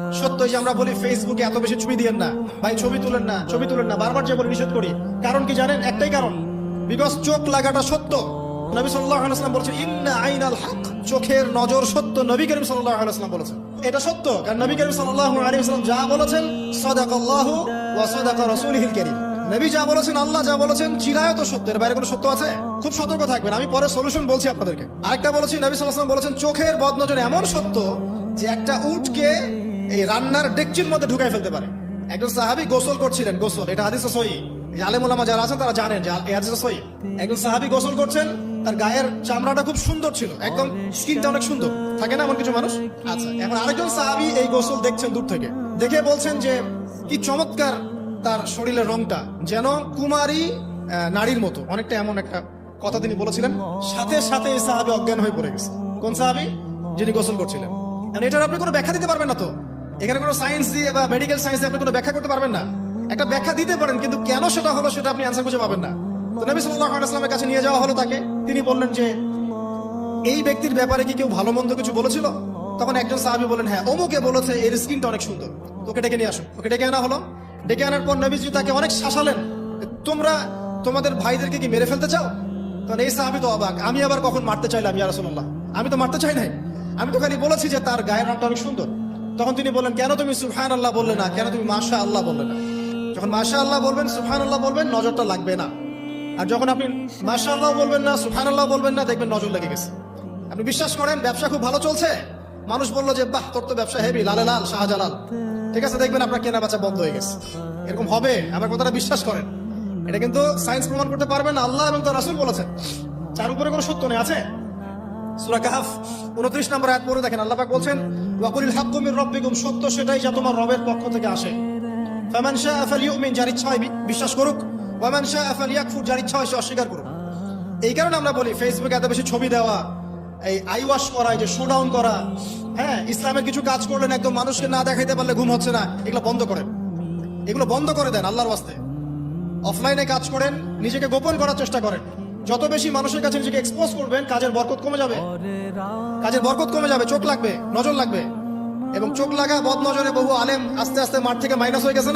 সত্যই যে আমরা বলি ফেসবুকে এত বেশি ছবি না। ভাই, ছবি তুলেন না, ছবি তুলেন না, বারবার যে নিষেধ করি। কারণ কি জানেন? একটাই কারণ। বিকজ চোখ লাগাটা সত্য। নবী হক চোখের নজর সত্য। নবী করিম বলেছেন। এটা সত্য। কারণ নবী করিম যা বলেছেন নবী যা বলেছেন, আল্লাহ যা বলেছেন, চিরায়ত সত্য। এর বাইরে কোনো সত্য আছে? খুব সতর্ক থাকবেন। আমি পরে সলিউশন বলছি আপনাদেরকে। আরেকটা বলেছি, নবী ওয়াসাল্লাম বলেছেন, চোখের বদনজর এমন সত্য যে একটা উটকে এই রান্নার ডেকচির মধ্যে ঢুকাই ফেলতে পারে। একজন সাহাবী গোসল করছিলেন, গোসল। এটা হাদিসে সহি। আলেমুলামা যারা আছেন, তারা জানেন হাদিসে সহি। একজন সাহাবী গোসল করছেন, তার গায়ের চামড়াটা খুব সুন্দর ছিল। একদম স্কিনটা অনেক সুন্দর। থাকে না এমন কিছু মানুষ? আচ্ছা এখন আরেকজন সাহাবী এই গোসল দেখছেন দূর থেকে। দেখে বলছেন যে, কি চমৎকার তার শরীরের রংটা। যেন কুমারী নারীর মতো। অনেকটা এমন একটা কথা তিনি বলেছিলেন। সাথে সাথে এই সাহাবী অজ্ঞান হয়ে পড়ে গেছে। কোন সাহাবী? যিনি গোসল করছিলেন। এটার আপনি কোনো ব্যাখ্যা দিতে পারবেন না তো? এখানে কোনো সায়েন্স দিয়ে বা মেডিকেল সায়েন্স দিয়ে আপনি কোনো ব্যাখ্যা করতে পারবেন না। একটা ব্যাখ্যা দিতে পারেন, কিন্তু কেন সেটা হলো সেটা আপনি অ্যান্সার খুঁজে পাবেন না। তো নবী সাল্লাল্লাহু আলাইহি কাছে নিয়ে যাওয়া হলো তাকে। তিনি বললেন যে, এই ব্যক্তির ব্যাপারে কি কেউ ভালো মন্দ কিছু বলেছিল? তখন একজন সাহাবী বলেন হ্যাঁ অমুকে বলেছে এর স্কিনটা অনেক সুন্দর। ওকে ডেকে নিয়ে আসো। ওকে ডেকে আনা হলো। ডেকে আনার পর নবীজি তাকে অনেক শাসালেন তোমরা তোমাদের ভাইদেরকে কি মেরে ফেলতে চাও? তখন এই সাহাবী তো অবাক, আমি আবার কখন মারতে চাইলাম ইয়া রাসূলুল্লাহ? আমি তো মারতে চাই নাই। আমি তো খালি বলেছি যে তার গায়ের রংটা অনেক সুন্দর। তখন তিনি বললেন, কেন তুমি সুফহান আল্লাহ বললে না? কেন তুমি মাশা আল্লাহ বললে না? যখন মাশা আল্লাহ বলবেন সুফহান আল্লাহ বলবেন, নজরটা লাগবে না। আর যখন আপনি মাশা আল্লাহ বলবেন না সুফহান আল্লাহ বলবেন না, দেখবেন নজর লেগে গেছে। আপনি বিশ্বাস করেন, ব্যবসা খুব ভালো চলছে? মানুষ বলল যে, বাহ, তোর তো ব্যবসা হেভি লালে লাল, শাহজালাল। ঠিক আছে, দেখবেন আপনার কেনা বেচা বন্ধ হয়ে গেছে। এরকম হবে, আমার কথাটা বিশ্বাস করেন। এটা কিন্তু সায়েন্স প্রমাণ করতে পারবেন, আল্লাহ এবং তার রাসূল বলেছেন। তার উপরে কোনো সত্য নেই, আছে? 29 নম্বর দেখেন, আল্লাহ সত্য সেটাই যা তোমার রবের পক্ষ থেকে আসে। ফালইউমিন যার ইচ্ছা হয় বিশ্বাস করুক। ফালইয়াকফুর যার ইচ্ছা হয় সে অস্বীকার করুক। এই কারণে আমরা বলি ফেসবুকে এত বেশি ছবি দেওয়া, এই আই ওয়াশ করা, এই যে শোডাউন করা হ্যাঁ ইসলামের কিছু কাজ করলেন একদম মানুষকে না দেখাইতে পারলে ঘুম হচ্ছে না, এগুলো বন্ধ করেন। এগুলো বন্ধ করে দেন আল্লাহর ওয়াস্তে। অফলাইনে কাজ করেন, নিজেকে গোপন করার চেষ্টা করেন। যত বেশি মানুষের কাছে নিজেকে এক্সপোজ করবেন, কাজের বরকত কমে যাবে কাজের বরকত কমে যাবে, চোখ লাগবে, নজর লাগবে এবং চোখ লাগা বদ নজরে বহু আলেম আস্তে আস্তে মাঠ থেকে মাইনাস হয়ে গেছে?